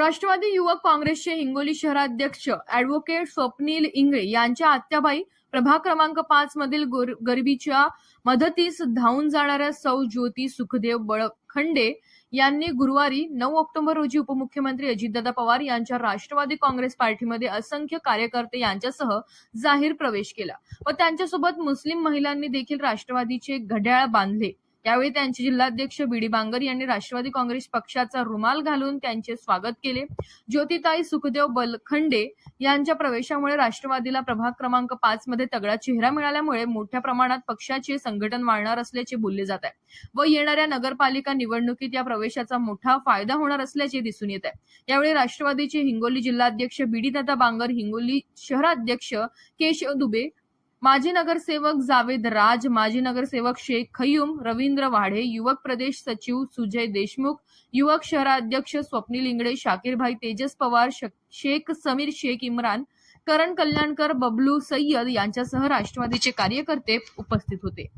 राष्ट्रवादी युवक काँग्रेसचे हिंगोली शहराध्यक्ष अॅडव्होकेट स्वप्नील इंगळे यांच्या आत्याबाई प्रभाग क्रमांक पाच मधील गरिबीच्या मदतीस धावून जाणाऱ्या सौ ज्योती सुखदेव बळखंडे यांनी गुरुवारी नऊ ऑक्टोबर रोजी उपमुख्यमंत्री अजितदादा पवार यांच्या राष्ट्रवादी काँग्रेस पार्टीमध्ये असंख्य कार्यकर्ते यांच्यासह जाहीर प्रवेश केला व त्यांच्यासोबत मुस्लिम महिलांनी देखील राष्ट्रवादीचे घड्याळ बांधले. यावेळी त्यांचे जिल्हाध्यक्ष बी डी बांगर यांनी राष्ट्रवादी काँग्रेस पक्षाचा रुमाल घालून त्यांचे स्वागत केले. ज्योतिताई सुखदेव बलखंडे यांच्या प्रवेशामुळे राष्ट्रवादीला प्रभाग क्रमांक पाच मध्ये तगडा चेहरा मिळाल्यामुळे मोठ्या प्रमाणात पक्षाचे संघटन वाढणार असल्याचे बोलले जात आहे. व येणाऱ्या नगरपालिका निवडणुकीत या प्रवेशाचा मोठा फायदा होणार असल्याचे दिसून येत आहे. यावेळी राष्ट्रवादीचे हिंगोली जिल्हाध्यक्ष बी डी दादा बांगर हिंगोली शहराध्यक्ष केशव दुबे माजी नगरसेवक जावेद राज माजी नगरसेवक शेख खयुम रवींद्र वाढे युवक प्रदेश सचिव सुजय देशमुख युवक शहराध्यक्ष स्वप्नील इंगडे शाकीरभाई तेजस पवार श- शेख समीर शेख इम्रान करण कल्याणकर बबलू सय्यद यांच्यासह राष्ट्रवादीचे कार्यकर्ते उपस्थित होते.